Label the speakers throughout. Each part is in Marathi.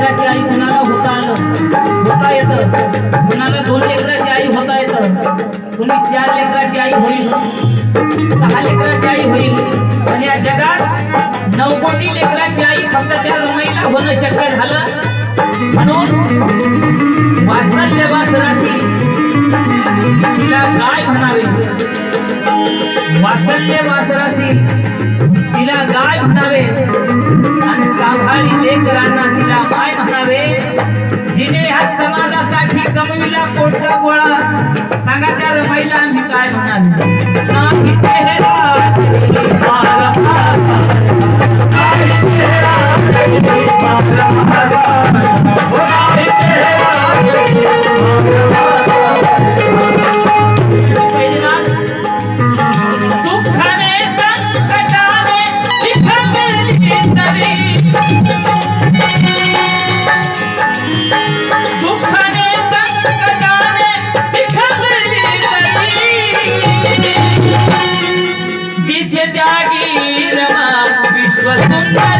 Speaker 1: लेकराची आई कुणाला होता आलं? होता येतं. कुणाला दोन लेकराची आई होता येतं? कुणी चार लेकराची आई होईल? सहा लेकराची आई होईल? पण या जगात नऊ कोटी लेकराची आई फक्त त्या रमाईला होणं शक्य झालं? म्हणून वाचनातल्या वासराशी तिला काय म्हणावे. वात्सल्य वासराशी तिला गाय म्हणावे. आणि सांभाळी लेकरांना तिला Amen. I'm go.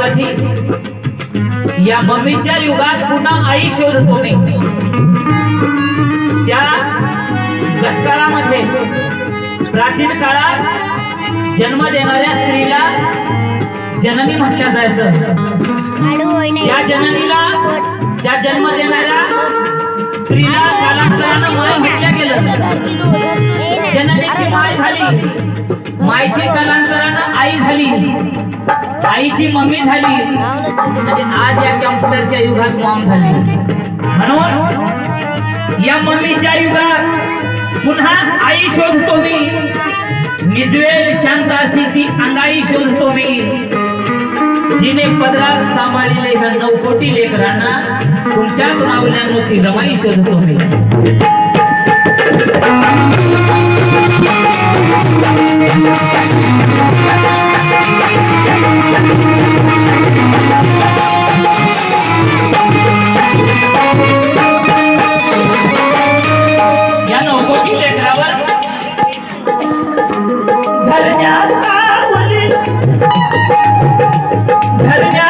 Speaker 1: या रमाईसाठी या मम्मीच्या युगात पुन्हा आई शोधतो मी. त्या गटकाळामध्ये प्राचीन काळात जन्म देणाऱ्या स्त्रीला जननी म्हटलं जायचं. या जननीला त्या जन्म देणाऱ्या स्त्रीला कालांतरानं माय म्हटलं गेलं. जननीची झाली. मायची कलांतरानं आई झाली. आईची मम्मी झाली. म्हणजे आज या कॅम्प्युटरच्या युगात मॉम झाली. म्हणून या मम्मीच्या युगात पुन्हा आई शोधतो मी. निजवेल शांत अशी ती अंगाई शोधतो मी. जिने पदरात सांभाळलेले ह्या नऊ कोटी लेकरांना तुमच्यात मावल्यांवरती ती रमाई शोधतो मी. धरण्या